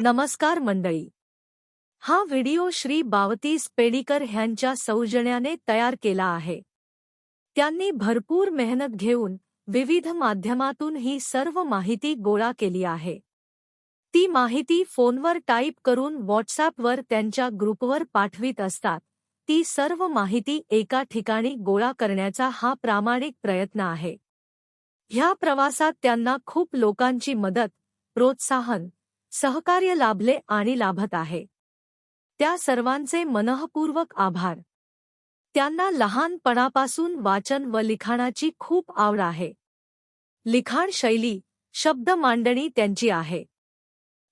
नमस्कार मंडळी. हा व्हिडिओ श्री बावतीस पेडीकर ह्यांच्या सौजन्याने तयार केला आहे. त्यांनी भरपूर मेहनत घेऊन विविध माध्यमातून ही सर्व माहिती गोळा केली आहे. ती माहिती फोनवर टाईप करून व्हॉट्सॲपवर त्यांच्या ग्रुपवर पाठवित असतात. ती सर्व माहिती एका ठिकाणी गोळा करण्याचा हा प्रामाणिक प्रयत्न आहे. ह्या प्रवासात त्यांना खूप लोकांची मदत प्रोत्साहन सहकार्य लाभले आणि लाभत आहे. त्या सर्वांचे मनःपूर्वक आभार. त्यांना लहानपणापासून वाचन व लिखाणाची खूप आवड आहे. लिखाण शैली शब्द मांडणी त्यांची आहे.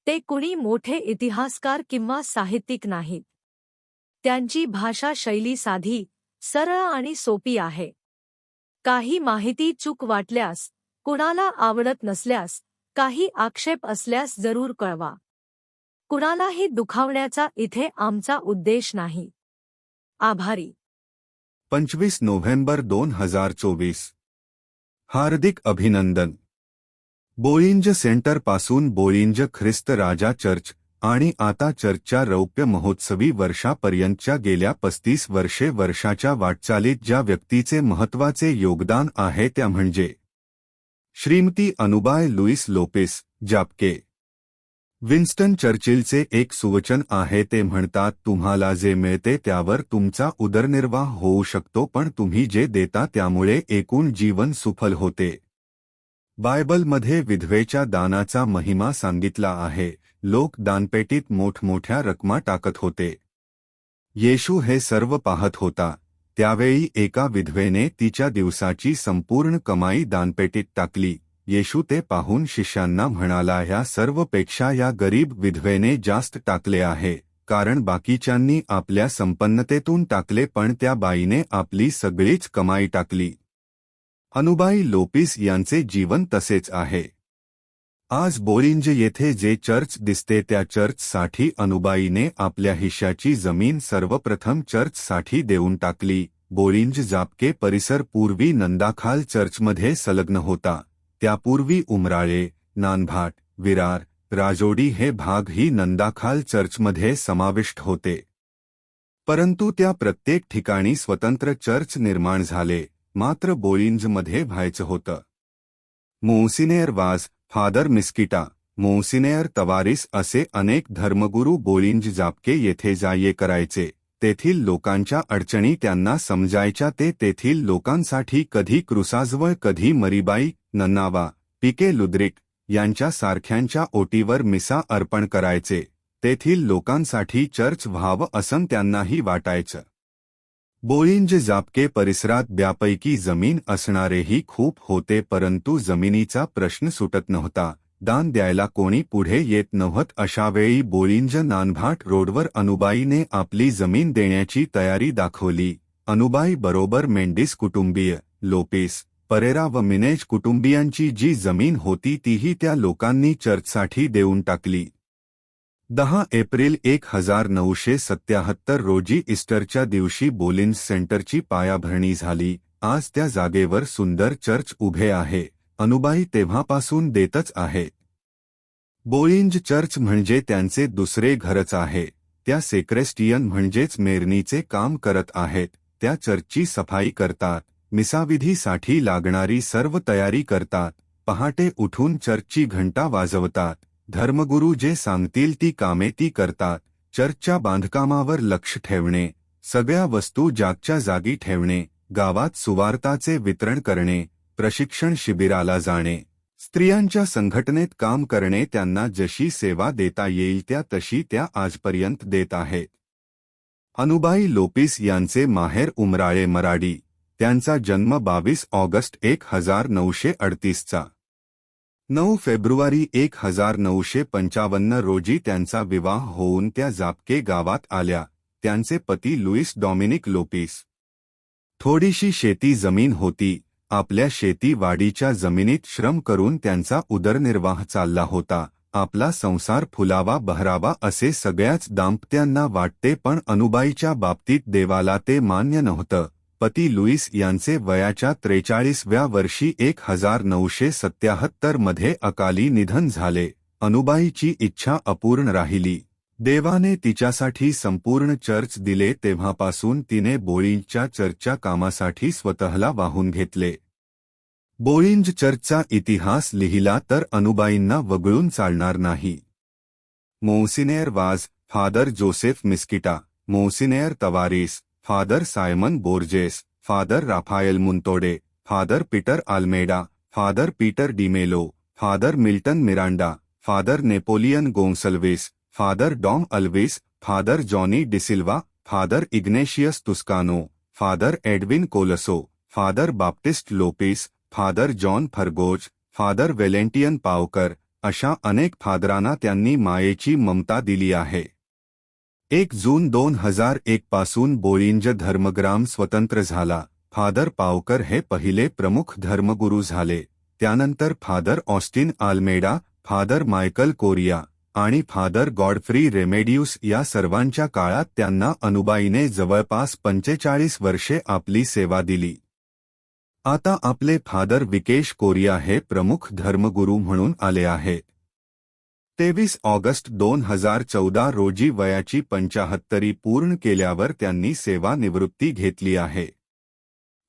ते कुणी मोठे इतिहासकार किंवा साहित्यिक नाहीत. त्यांची भाषा शैली साधी सरळ आणि सोपी आहे. काही माहिती चूक वाटल्यास कुणाला आवडत नसल्यास काही आक्षेप असल्यास जरूर कळवा. कुणालाही दुखावण्याचा इथे आमचा उद्देश नाही. आभारी. पंचवीस नोव्हेंबर दोन हजार चोवीस. हार्दिक अभिनंदन. बोळिंज सेंटरपासून बोळिंज ख्रिस्त राजा चर्च आणि आता चर्चच्या रौप्य महोत्सवी वर्षापर्यंतच्या गेल्या पस्तीस वर्षे वर्षाच्या वाटचालीत ज्या व्यक्तीचे महत्त्वाचे योगदान आहे त्या म्हणजे Shrimati Anubai Lewis Lopez जापके. Winston चर्चिलचे एक सुवचन आहे ते म्हणतात तुम्हाला जे मिळते त्यावर तुमचा उदरनिर्वाह होऊ शकतो पण तुम्ही जे देता त्यामुळे एकूण जीवन सुफल होते. बायबलमध्ये विधवेच्या दानाचा महिमा सांगितला आहे. लोक दानपेटीत मोठमोठ्या रकमा टाकत होते. येशू हे सर्व पाहत होता. त्यावेळी एका विधवेने तिच्या दिवसाची संपूर्ण कमाई दानपेटीत टाकली. येशू ते पाहून शिष्यांना म्हणाला ह्या सर्वपेक्षा या गरीब विधवेने जास्त टाकले आहे. कारण बाकीच्यांनी आपल्या संपन्नतेतून टाकले पण त्या बाईने आपली सगळीच कमाई टाकली. अनुबाई लोपिस यांचे जीवन तसेच आहे. आज बोरिंज येथे जे चर्च दिसते त्या चर्चसाठी अनुबाईने आपल्या हिश्याची जमीन सर्वप्रथम चर्चसाठी देऊन टाकली. बोरिंज जापके परिसर पूर्वी नंदाखाल चर्चमध्ये संलग्न होता. त्यापूर्वी उमराळे नानभाट विरार राजोडी हे भाग ही नंदाखाल चर्चमध्ये समाविष्ट होते. परंतु त्या प्रत्येक ठिकाणी स्वतंत्र चर्च निर्माण झाले मात्र बोलिंजमध्ये व्हायचं होतं. मोसिनेअर वाज फादर मिस्किटा मोसिनेअर तवारिस असे अनेक धर्मगुरू बोलिंज जापके येथे जाये करायचे तेथील लोकांच्या अडचणी त्यांना समजायच्या ते तेथील लोकांसाठी कधी क्रुसाजवळ कधी मरीबाई नन्नावा पिके लुद्रिक यांच्या सारख्यांच्या ओटीवर मिसा अर्पण करायचे तेथील लोकांसाठी चर्च व्हावं असं त्यांनाही वाटायचं. बोईंज जापके परिसरात ब्यापैकी जमीन असणारेही खूप होते परंतु जमिनीचा प्रश्न सुटत नव्हता. दान द्यायला कोणी पुढे येत नव्हत अशावेळी बोळिंज नानभाट रोडवर अनुबाईने आपली जमीन देण्याची तयारी दाखवली. अनुबाई बरोबर मेंडिस कुटुंबीय लोपेस परेरा व मिनेज कुटुंबियांची जी जमीन होती तीही त्या लोकांनी चर्चसाठी देऊन टाकली. दहा एप्रिल एक हजार नऊशे सत्याहत्तर रोजी इस्टरच्या दिवशी बोलिन्स सेंटरची पायाभरणी झाली. आज त्या जागेवर सुंदर चर्च उभे आहे. अनुबाई तेव्हापासून देतच आहे. बोलिंज चर्च म्हणजे त्यांचे दुसरे घरच आहे. त्या सेक्रेस्टियन म्हणजेच मेरणीचे काम करत आहेत. त्या चर्चची सफाई करतात. मिसाविधीसाठी लागणारी सर्व तयारी करतात. पहाटे उठून चर्चची घंटा वाजवतात. धर्मगुरू जे सांगतील ती कामे ती करतात चर्चच्या बांधकामावर लक्ष ठेवणे सगळ्या वस्तू जागच्या जागी ठेवणे गावात सुवार्ताचे वितरण करणे प्रशिक्षण शिबिराला जाणे. स्त्रियांच्या संघटनेत काम करणे त्यांना जशी सेवा देता येईल त्या तशी त्या आजपर्यंत देत आहेत. अनुबाई लोपिस यांचे माहेर उमराळे मराडी त्यांचा जन्म बावीस ऑगस्ट एक हजार नऊशे अडतीसचा. नऊ फेब्रुवारी एक हजार नऊशे पंचावन्न रोजी त्यांचा विवाह होऊन त्या जापके गावात आल्या. त्यांचे पती लुईस डॉमिनिक लोपीस. थोडीशी शेती जमीन होती. आपल्या शेतीवाडीच्या जमिनीत श्रम करून त्यांचा उदरनिर्वाह चालला होता. आपला संसार फुलावा बहरावा असे सगळ्याच दाम्पत्यांना वाटते पण अनुबाईच्या बाबतीत देवाला ते मान्य नव्हतं. पती लुईस यांचे वयाच्या त्रेचाळीसव्या वर्षी एक हजार नऊशे सत्याहत्तरमध्ये अकाली निधन झाले. अनुबाईची इच्छा अपूर्ण राहिली. देवाने तिच्यासाठी संपूर्ण चर्च दिले तेव्हापासून तिने बोळींच्या चर्चच्या कामासाठी स्वतःला वाहून घेतले. बोळिंज चर्चचा इतिहास लिहिला तर अनुबाईंना वगळून चालणार नाही. Monsignor Vaz father Joseph Misquitta Monsignor Tavares father Simon Borges father Raphael Muntode father Peter Almeida father Peter D'Mello father Milton Miranda father Napoleon Gonsalves father Dom Alvis father Johnny D'Silva father Ignatius Tuscano father Edwin Colaco father Baptist Lopes father John Fargose father Valentine Pavkar अशा अनेक फादरांना त्यांनी मायेची ममता दिली आहे. एक जून दोन हजार एक पासून बोईंज धर्मग्राम स्वतंत्र झाला. फादर पावकर हे पहिले प्रमुख धर्मगुरू झाले. त्यानंतर father Austin Almeida father Michael Correia आणि फादर गॉडफ्री रेमेडियूस या सर्वांच्या काळात त्यांना अनुबाईने जवळपास पंचेचाळीस वर्षे आपली सेवा दिली. आता आपले फादर विकेश कोरिया हे प्रमुख धर्मगुरू म्हणून आले आहेत तेवीस ऑगस्ट दोन हजार चौदा रोजी वयाची पंचाहत्तरी पूर्ण केल्यावर त्यांनी सेवानिवृत्ती घेतली आहे.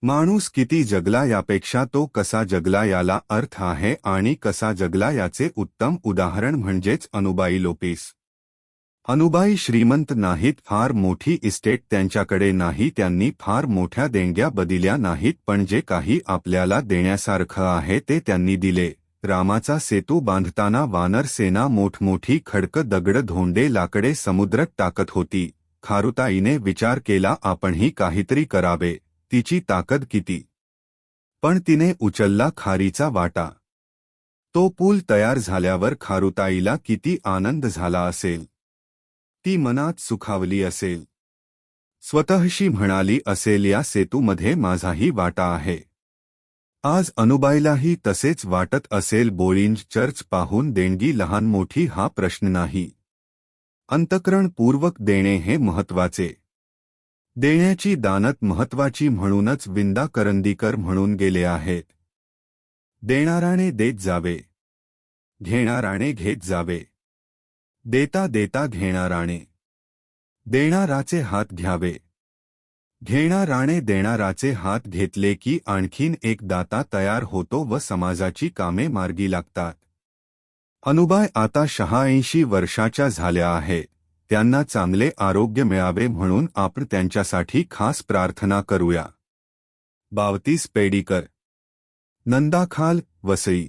माणूस किती जगला यापेक्षा तो कसा जगला याला अर्थ आहे आणि कसा जगला याचे उत्तम उदाहरण म्हणजेच अनुबाई लोपीस. अनुबाई श्रीमंत नाहीत फार मोठी इस्टेट त्यांच्याकडे नाही त्यांनी फार मोठ्या देणग्या बदिल्या नाहीत पण जे काही आपल्याला देण्यासारखं आहे ते त्यांनी दिले. रामाचा सेतू बांधताना वानर सेना मोठमोठी खडक दगड धोंडे लाकडे समुद्रात टाकत होती. खारुताईने विचार केला आपणही काहीतरी करावे. तिची ताकद किती पण तिने उचलला खारीचा वाटा. तो पूल तयार झाल्यावर खारुताईला किती आनंद झाला असेल. ती मनात सुखावली असेल. स्वतःशी म्हणाली असेल या सेतूमध्ये माझाही वाटा आहे. आज अनुबाईलाही तसेच वाटत असेल बोळिंज चर्च पाहून देणगी लहान मोठी हा प्रश्न नाही. अंतकरणपूर्वक देणे हे महत्त्वाचे देण्याची दानत महत्वाची म्हणूनच विंदा करंदीकर म्हणून गेले आहेत. देणाराने देत जावे. घेणाराने घेत जावे. देता देता घेणाराने. देणाराचे हात घ्यावे. घेणाराणे देणाराचे हात घेतले की आणखीन एक दाता तयार होतो व समाजाची कामे मार्गी लागतात. अनुबाय आता शहाऐंशी वर्षाच्या झाल्या आहे. त्यांना चांगले आरोग्य मिळावे म्हणून आपण त्यांच्यासाठी खास प्रार्थना करूया. बावतीस पेडीकर. नंदाखाल वसई.